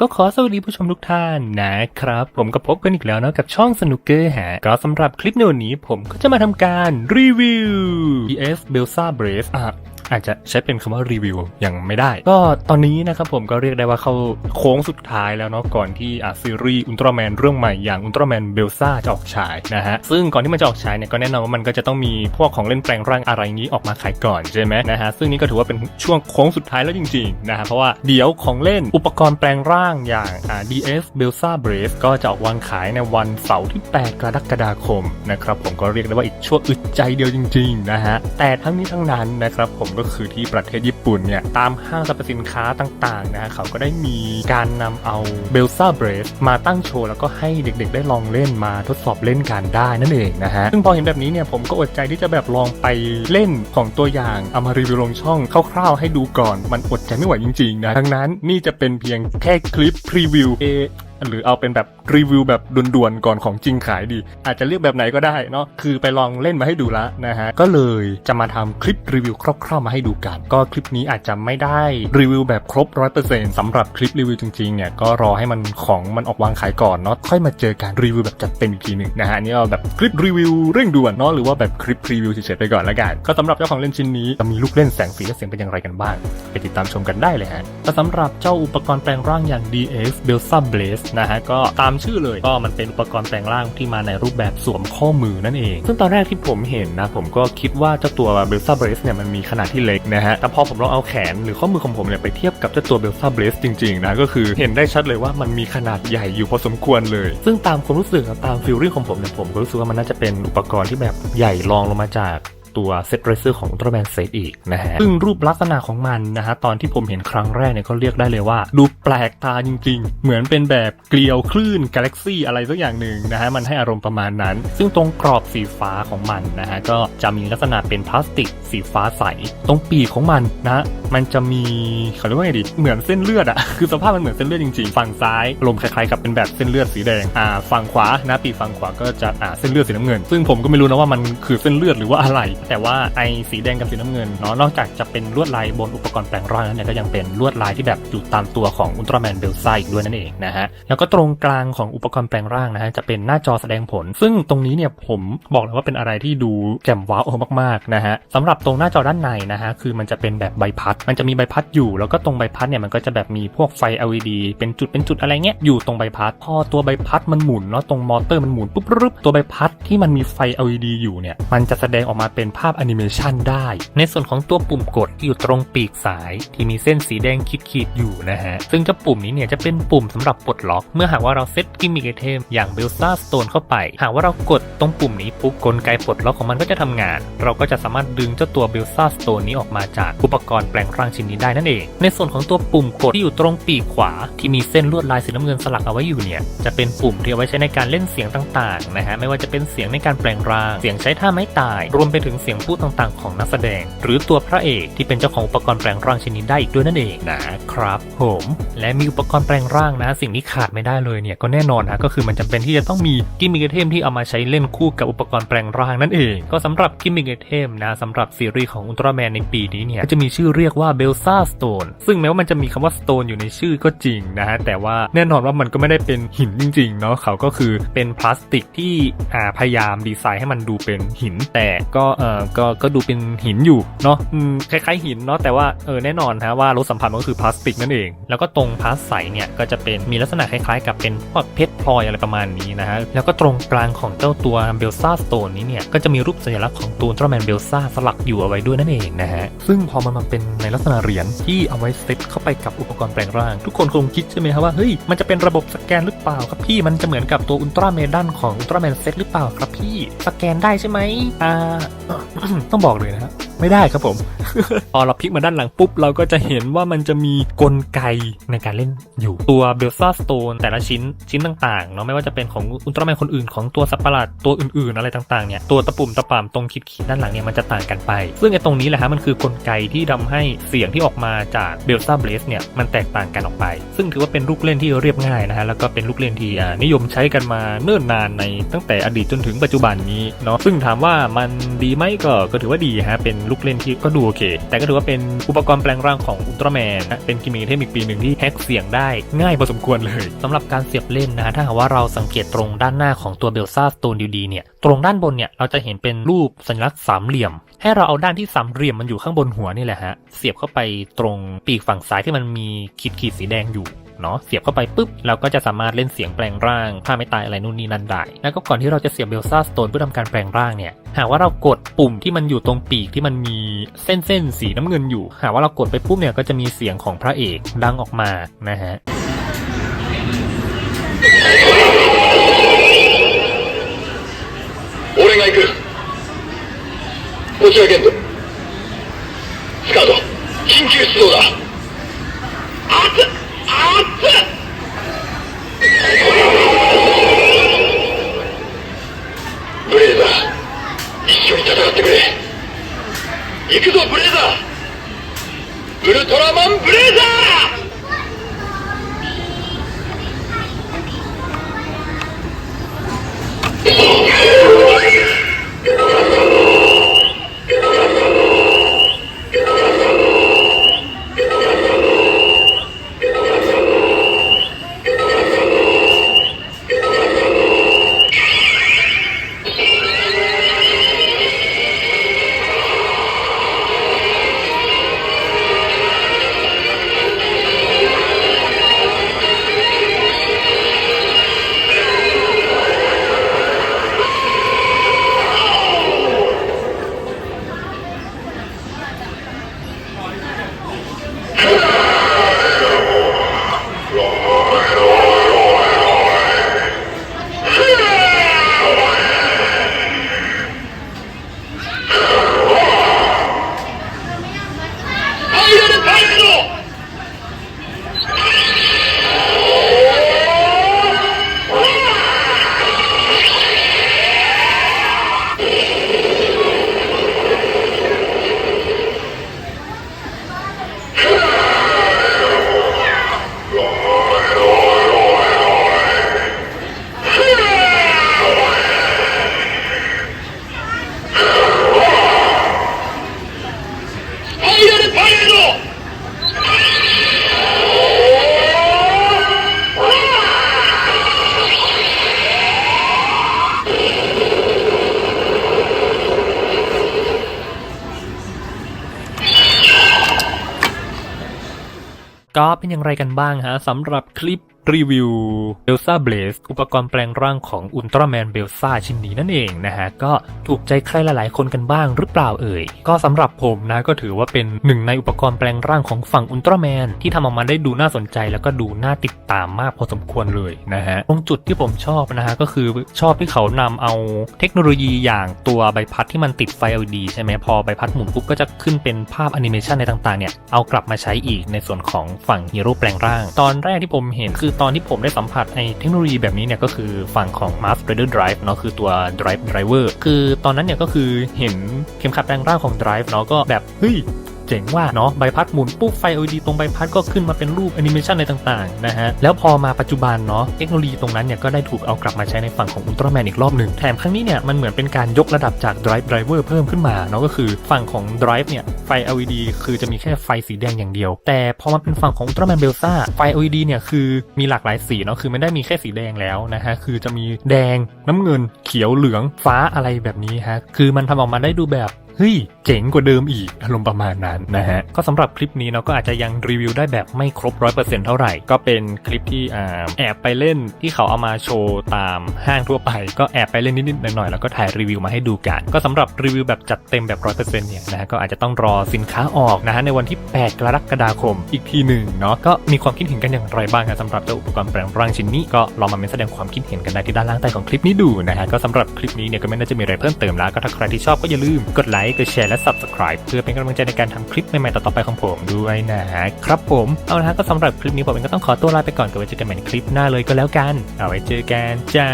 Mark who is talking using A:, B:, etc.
A: ก็ขอสวัสดีผู้ชมทุกท่านนะครับ ผมก็พบกันอีกแล้วเนาะกับช่องสนุกเกอร์ฮะก็สำหรับคลิปในวันนี้ผมก็จะมาทำการรีวิว PS Belsa Brace อะ อาจจะใช้เป็นคำว่ารีวิวยังไม่ได้ ก็ตอนนี้นะครับผมก็เรียกได้ว่าเข้าโค้งสุดท้ายแล้วเนาะก่อนที่ซีรีส์อุลตร้าแมนเรื่องใหม่อย่างอุลตร้าแมนเบลซ่าจะออกฉายนะฮะซึ่งก่อนที่มันจะออกฉายเนี่ยก็แน่นอนว่ามันก็จะต้องมีพวกของเล่นแปลงร่างอะไรงี้ออกมาขายก่อนใช่ไหมนะฮะซึ่งนี่ก็ถือว่าเป็นช่วงโค้งสุดท้ายแล้วจริงๆนะฮะเพราะว่าเดี๋ยวของเล่นอุปกรณ์แปลงร่างอย่างอ่า DS Belsa Brace ก็จะออกวางขายในวันเสาร์ที่ 8 กรกฎาคมนะครับผมก็เรียกได้ว่าอีกช่วงอึดใจเดียวจริงๆนะฮะแต่ทั้งนี้ทั้งนั้นนะครับผมก็คือที่ประเทศญี่ปุ่นเนี่ยตามห้างสรรพสินค้าต่างๆนะฮะเขาก็ได้มีการนำเอา Belsa Brace มาตั้งโชว์แล้วก็ให้เด็กๆ ได้ลองเล่นมาทดสอบเล่นกันได้นั่นเองนะฮะซึ่งพอเห็นแบบนี้เนี่ยผมก็อดใจที่จะแบบลองไปเล่นของตัวอย่างเอามารีวิวลงช่องคร่าวๆให้ดูก่อน มันอดใจไม่ไหวจริงๆนะดังนั้นนี่จะเป็นเพียงแค่คลิปพรีวิวเอหรือเอาเป็นแบบรีวิวแบบด่วนๆก่อนของจริงขายดี อาจจะเรียกแบบไหนก็ได้เนาะคือไปลองเล่นมาให้ดูละนะฮะก็เลยจะมาทำคลิปรีวิวคร่าวๆมาให้ดูกัน ก็คลิปนี้อาจจะไม่ได้รีวิวแบบครบร้อยเปอร์เซ็นต์สำหรับคลิปรีวิวจริงๆเนี่ยก็รอให้มันของมันออกวางขายก่อนเนาะค่อยมาเจอการรีวิวแบบจัดเต็มอีกทีหนึ่งนะฮะอันนี้เอาแบบคลิปรีวิวเร่งด่วนเนาะหรือว่าแบบคลิปรีวิวเฉยๆไปก่อนละกันก็สำหรับเจ้าของเล่นชิ้นนี้จะมีลูกเล่นแสงสีและเสียงเป็นอย่างไรกันบ้างไปติดตามชมกันได้เลยฮะแต่สำหรับเจ้าอุปกรณ์แปลงร่างอย่าง DS Belsa Blaze นะฮะก็ตามชื่อเลยก็มันเป็นอุปกรณ์แปลงร่างที่มาในรูปแบบสวมข้อมือนั่นเอง ซึ่งตอนแรกที่ผมเห็นนะ ผมก็คิดว่าเจ้าตัว Belsa Blaze เนี่ยมันมีขนาดที่เล็กนะฮะแต่พอผมลองเอาแขนหรือข้อมือของผมเนี่ยไปเทียบกับเจ้าตัว Belsa Blaze จริงๆนะก็คือเห็นได้ชัดเลยว่ามันมีขนาดใหญ่อยู่พอสมควรเลย ซึ่งตามความรู้สึกตามฟีลลิ่งของผมเนี่ยผมก็รู้สึกว่ามันน่าจะเป็นอุปกรณ์ที่แบบใหญ่รองลงมาจาก ตัวเซตเรเซอร์ของอุลตร้าแมนเซตอีกนะฮะซึ่งรูปลักษณะของมันนะฮะตอนที่ผมเห็นครั้งแรกเนี่ยก็เรียกได้เลยว่า ดูแปลกตาจริง ๆ เหมือนเป็นแบบเกลียวคลื่นกาแล็กซี่อะไรสักอย่างหนึ่งนะฮะมันให้อารมณ์ประมาณนั้น ซึ่งตรงกรอบสีฟ้าของมันนะฮะก็จะมีลักษณะเป็นพลาสติกสีฟ้าใส ตรงปีกของมันนะมันจะมีเขาเรียกว่าไงดีเหมือนเส้นเลือดอะคือสภาพมันเหมือนเส้นเลือดจริงๆ ฝั่งซ้ายลมคล้ายๆกับเป็นแบบเส้นเลือดสีแดงอ่าฝั่งขวานะปีกฝั่งขวาก็จะอ่าเส้นเลือดสีน้ำเงิน ซึ่งผมก็ไม่รู้นะว่ามันคือเส้นเลือดหรือว่าอะไรแต่ว่าไอสีแดงกับสีน้ำเงินเนาะนอกจากจะเป็นลวดลายบนอุปกรณ์แปลงร่างแล้วเนี่ยก็ยังเป็นลวดลายที่แบบอยู่ตามตัวของอุลตร้าแมนเบลซ่าอีกด้วยนั่นเองนะฮะแล้วก็ตรงกลางของอุปกรณ์แปลงร่างนะฮะจะเป็นหน้าจอแสดงผล ซึ่งตรงนี้เนี่ยผมบอกเลยว่าเป็นอะไรที่ดูแจ่มว้าวมากๆนะฮะสำหรับตรงหน้าจอด้านในนะฮะคือมันจะเป็นแบบใบพัด มันจะมีใบพัดอยู่ แล้วก็ตรงใบพัดเนี่ยมันก็จะแบบมีพวกไฟ LED เป็นจุดเป็นจุดอะไรเงี้ยอยู่ตรงใบพัด พอตัวใบพัดมันหมุนเนาะตรงมอเตอร์มันหมุนปุ๊บรึบตัวใบพัดที่มันมีไฟ LED อยู่เนี่ยมันจะแสดงออกมาเป็นภาพแอนิเมชันได้ ในส่วนของตัวปุ่มกดที่อยู่ตรงปีกสาย ที่มีเส้นสีแดงขีดๆอยู่นะฮะ ซึ่งเจ้าปุ่มนี้เนี่ยจะเป็นปุ่มสำหรับปลดล็อก เมื่อหากว่าเราเซตกิมมิคไอเทมอย่างเบลซ่าสโตนเข้าไป หากว่าเรากดตรงปุ่มนี้ปุ๊บกลไกปลดล็อกของมันก็จะทำงาน เราก็จะสามารถดึงเจ้าตัวเบลซ่าสโตนนี้ออกมาจากอุปกรณ์แปลงร่างชิ้นนี้ได้นั่นเอง ในส่วนของตัวปุ่มกดที่อยู่ตรงปีกขวา ที่มีเส้นลวดลายสีน้ำเงินสลักเอาไว้อยู่เนี่ยจะเป็นปุ่มที่เอาไว้ใช้ในการเล่นเสียงต่างๆนะฮะไม่ว่าจะเป็นเสียงในการแปลงร่าง เสียงใช้ท่าไม้ตาย รวมไปถึงเสียงพูดต่างๆ ของนักแสดง หรือตัวพระเอกที่เป็นเจ้าของอุปกรณ์แปลงร่างชิ้นนี้ได้อีกด้วยนั่นเองนะครับผมและมีอุปกรณ์แปลงร่างนะ สิ่งที่ขาดไม่ได้เลยเนี่ยก็แน่นอนนะก็คือมันจำเป็นที่จะต้องมีกิมมิคไอเทมที่เอามาใช้เล่นคู่กับอุปกรณ์แปลงร่างนั่นเอง ก็สำหรับกิมมิคไอเทมนะสำหรับซีรีส์ของอุลตร้าแมนในปีนี้เนี่ยก็จะมีชื่อเรียกว่าเบลซ่าสโตนซึ่งแม้ว่ามันจะมีคำว่าสโตนอยู่ในชื่อก็จริงนะฮะแต่ว่าแน่นอนว่ามันก็ไม่ได้เป็นหินจริงๆเนาะเขาก็คือเป็นพลาสติกที่อ่าพยายามดีไซน์ให้มันดูเป็นหินแต่ก็เออก็ก็ดูเป็นหินอยู่เนาะคล้ายๆหินเนาะแต่ว่าเออแน่นอนฮะว่ารสสัมผัสมันก็คือพลาสติกนั่นเอง แล้วก็ตรงพลาสใสเนี่ยก็จะเป็นมีลักษณะคล้ายๆ กับเป็นพวกเพชรพลอยอะไรประมาณนี้นะฮะแล้วก็ตรงกลางของเจ้าตัวเบลซ่าสโตนนี้เนี่ยก็จะมีรูปสัญลักษณ์ของตัวอุลตร้าแมนเบลซ่าสลักอยู่เอาไว้ด้วยนั่นเองนะฮะซึ่งพอมันมาเป็นในลักษณะเหรียญที่เอาไว้เซตเข้าไปกับอุปกรณ์แปลงร่าง ทุกคนคงคิดใช่ไหมครับว่าเฮ้ยมันจะเป็นระบบสแกนหรือเปล่าครับพี่มันจะเหมือนกับตัวอุลตร้าแมนด้านของอุลตร้าแมนเซตหรือเปล่าครับพี่สแกนได้ใช่ไหมอ่าต้องบอกเลยนะฮะไม่ได้ครับผม พอเราพลิกมาด้านหลังปุ๊บ เราก็จะเห็นว่ามันจะมีกลไกในการเล่นอยู่ตัวเบลซ่าสโตนแต่ละชิ้นชิ้นต่างๆเนาะไม่ว่าจะเป็นของอุลตร้าแมนคนอื่นของตัวสัตว์ประหลาดตัวอื่นๆ อะไรต่างๆเนี่ยตัวตะปุ่มตะปามตรงขีดๆด้านหลังเนี่ยมันจะต่างกันไป ซึ่งไอ้ตรงนี้แหละฮะมันคือกลไกที่ทำให้เสียงที่ออกมาจากเบลซ่าเบลสเนี่ยมันแตกต่างกันออกไป ซึ่งถือว่าเป็นลูกเล่นที่เรียบง่ายนะฮะแล้วก็เป็นลูกเล่นที่นิยมใช้กันมาเนิ่นนานในตั้งแต่อดีตจนถึงปัจจุบันนี้เนาะซึ่งถามว่ามันดีมก็ก็ถือว่าดีฮะเป็นลูกเล่นที่ก็ดูโอเค แต่ก็ถือว่าเป็นอุปกรณ์แปลงร่างของอุลตร้าแมนนะเป็นกิมมิคเทคนิคปีหนึ่งที่แฮกเสียงได้ง่ายพอสมควรเลยสำหรับการเสียบเล่นนะถ้าหากว่าเราสังเกตตรงด้านหน้าของตัวเบลซ่าสโตนดีๆเนี่ยตรงด้านบนเนี่ยเราจะเห็นเป็นรูปสัญลักษณ์สามเหลี่ยม ให้เราเอาด้านที่สามเหลี่ยมมันอยู่ข้างบนหัวนี่แหละฮะเสียบเข้าไปตรงปีกฝั่งซ้ายที่มันมีขีดขีดสีแดงอยู่ เนาะเสียบเข้าไปปุ๊บเราก็จะสามารถเล่นเสียงแปลงร่างถ้าไม่ตายอะไรนู่นนี่นั่นได้ แล้วก็ก่อนที่เราจะเสียบเบลซ่าสโตนเพื่อทำการแปลงร่างเนี่ย หากว่าเรากดปุ่มที่มันอยู่ตรงปีกที่มันมีเส้นเส้นๆสีน้ำเงินอยู่ หากว่าเรากดไปปุ๊บเนี่ยก็จะมีเสียงของพระเอกดังออกมานะฮะ
B: 俺が行くこちらゲントスカート緊急出動だ 行くぞブレザーウルトラマンブレザー
A: อย่างไรกันบ้างฮะสำหรับคลิป รีวิวเบลซ่าเบลสอุปกรณ์แปลงร่างของอุลตร้าแมนเบลซ่าชิ้นนี้นั่นเองนะฮะ ก็ถูกใจใครหลายๆ คนกันบ้างหรือเปล่าเอ่ย ก็สำหรับผมนะก็ถือว่าเป็นหนึ่งในอุปกรณ์แปลงร่างของฝั่งอุลตร้าแมนที่ทำออกมาได้ดูน่าสนใจแล้วก็ดูน่าติดตามมากพอสมควรเลยนะฮะ ตรงจุดที่ผมชอบนะฮะก็คือชอบที่เขานำเอาเทคโนโลยีอย่างตัวใบพัดที่มันติดไฟ LED ใช่ไหมพอใบพัดหมุนปุ๊บก็จะขึ้นเป็นภาพแอนิเมชันในต่างๆเนี่ยเอากลับมาใช้อีกในส่วนของฝั่งฮีโร่แปลงร่าง ตอนแรกที่ผมเห็นคือตอนที่ผมได้สัมผัสไอเทคโนโลยีแบบนี้เนี่ยก็คือฝั่งของ Mass Rider Drive เนาะคือตัว Drive Driver คือตอนนั้นเนี่ยก็คือเห็นเข็มขัดแปลงร่างของ Drive เนาะก็แบบเฮ้ยเจ๋งว่าเนาะใบพัดหมุนปุ๊บไฟ LED ตรงใบพัดก็ขึ้นมาเป็นรูปแอนิเมชันอะไรต่างๆนะฮะแล้วพอมาปัจจุบันเนาะเทคโนโลยีตรงนั้นเนี่ยก็ได้ถูกเอากลับมาใช้ในฝั่งของอุลตร้าแมนอีกรอบหนึ่งแถมครั้งนี้เนี่ยมันเหมือนเป็นการยกระดับจาก Drive Driver เพิ่มขึ้นมาเนาะก็คือฝั่งของ Drive เนี่ย ไฟ LED คือจะมีแค่ไฟสีแดงอย่างเดียว แต่พอมาเป็นฝั่งของอุลตร้าแมนเบลซ่าไฟ LED เนี่ยคือมีหลากหลายสีเนาะคือไม่ได้มีแค่สีแดงแล้วนะฮะคือจะมีแดงน้ำเงินเขียวเหลืองฟ้าอะไรแบบนี้ฮะคือมันทำออกมาได้ดูแบบ เฮ้ยเจ๋งกว่าเดิมอีกอารมณ์ประมาณนั้นนะฮะก็สำหรับคลิปนี้เนาก็อาจจะยังรีวิวได้แบบไม่ครบ100%เท่าไหร่ ก็เป็นคลิปที่แอบไปเล่นที่เขาเอามาโชว์ตามห้างทั่วไป ก็แอบไปเล่นนิดๆหน่อยๆแล้วก็ถ่ายรีวิวมาให้ดูกัน ก็สำหรับรีวิวแบบจัดเต็มแบบ100%เนี่ยนะฮะก็อาจจะต้องรอสินค้าออกนะฮะในวันที่ 8 กรกฎาคมอีกทีหนึ่งเนาะก็มีความคิดเห็นกันอย่างไรบ้างครับสำหรับเจ้าอุปกรณ์แปลงร่างชิ้นนี้ก็ลองมาเม้นแสดงความคิดเห็นกันได้ที่ด้านล่างใต้ของคลิปนี้ดูนะฮะก็สำหรับคลิปนี้เนี่ยก็ไม่น่าจะมีอะไรเพิ่มเติมแล้วก็ถ้าใครที่ชอบก็อย่าลืมกดไลค์ กดแชร์ และ subscribe เพื่อเป็นกำลังใจในการทำคลิปใหม่ๆ ต่อๆไปของผมด้วยนะครับผม เอาละฮะก็สำหรับคลิปนี้ผมเองก็ต้องขอตัวลาไปก่อนกับไว้เจอกันใหม่ในคลิปหน้าเลยก็แล้วกัน เอาไว้เจอกันจ้า